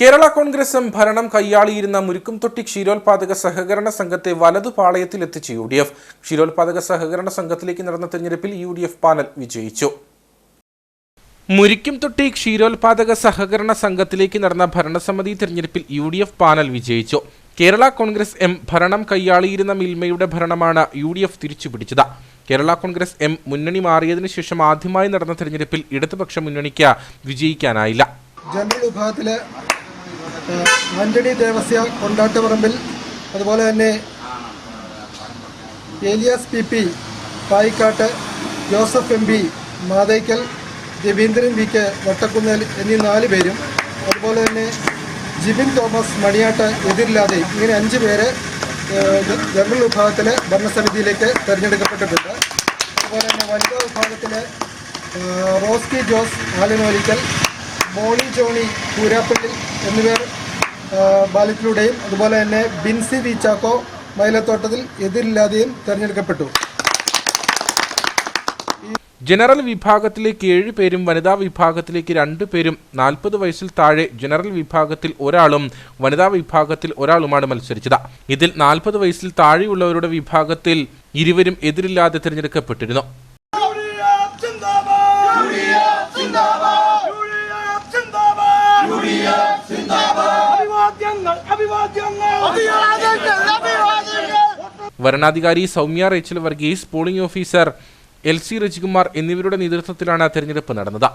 കേരള കോൺഗ്രസും ഭരണം കയ്യാളിയിരുന്ന മുരുക്കുംതൊട്ടി ക്ഷീരോത്പാദക സഹകരണ സംഘത്തെ വലതു പാളയത്തിൽ എത്തിച്ച് യു ഡി എഫ്. ക്ഷീരോത്പാദക സഹകരണ സംഘത്തിലേക്ക് നടന്ന തെരഞ്ഞെടുപ്പിൽ യു ഡി എഫ് പാനൽ വിജയിച്ചു. മുരിക്കുംതൊട്ടി ക്ഷീരോത്പാദക സഹകരണ സംഘത്തിലേക്ക് നടന്ന ഭരണസമിതി തെരഞ്ഞെടുപ്പിൽ യു ഡി എഫ് പാനൽ വിജയിച്ചു. കേരള കോൺഗ്രസ് എം ഭരണം കൈയാളിയിരുന്ന മിൽമയുടെ ഭരണമാണ് യു ഡി എഫ് തിരിച്ചുപിടിച്ചത്. കേരള കോൺഗ്രസ് എം മുന്നണി മാറിയതിനു ശേഷം ആദ്യമായി നടന്ന തെരഞ്ഞെടുപ്പിൽ ഇടതുപക്ഷ മുന്നണിക്ക് വിജയിക്കാനായില്ല. ജനറൽ വിഭാഗത്തിലെ ആ, ആന്റണി ദേവസ്യ കൊണ്ടാട്ടുപറമ്പിൽ അതുപോലെ തന്നെ Elias P P Payikkattu Joseph M P Mathackal Raveendran V K Vattakkunnel എന്നീ നാല് പേരും അതുപോലെ തന്നെ ജിബിൻ തോമസ് മണിയാട്ട് എതിരില്ലാതെ ഇങ്ങനെ അഞ്ച് പേര് ജനറൽ വിഭാഗത്തിലെ ഭരണസമിതിയിലേക്ക് തിരഞ്ഞെടുക്കപ്പെട്ടിട്ടുണ്ട്. അതുപോലെ തന്നെ വനിതാ വിഭാഗത്തിലെ റോസ്കി ജോസ് ആലനോലിക്കൽ മോളി ജോണി പൂരാപ്പള്ളി എന്നിവർ ബാലറ്റിലൂടെയും അതുപോലെ തന്നെ ബിൻസി വി ചാക്കോ മൈലത്തോട്ടത്തിൽ എതിരില്ലാതെയും തെരഞ്ഞെടുക്കപ്പെട്ടു. ജനറൽ വിഭാഗത്തിലേക്ക് ഏഴ് പേരും വനിതാ വിഭാഗത്തിലേക്ക് രണ്ടു പേരും നാൽപ്പത് വയസ്സിൽ താഴെ ജനറൽ വിഭാഗത്തിൽ ഒരാളും വനിതാ വിഭാഗത്തിൽ ഒരാളുമാണ് മത്സരിച്ചത്. ഇതിൽ നാൽപ്പത് വയസ്സിൽ താഴെയുള്ളവരുടെ വിഭാഗത്തിൽ ഇരുവരും എതിരില്ലാതെ തിരഞ്ഞെടുക്കപ്പെട്ടിരുന്നു. വരണാധികാരി Soumya Rachel Varghese polling officer L C Rajikumar എന്നിവരുടെ നേതൃത്വത്തിലാണ് തെരഞ്ഞെടുപ്പ് നടന്നത്.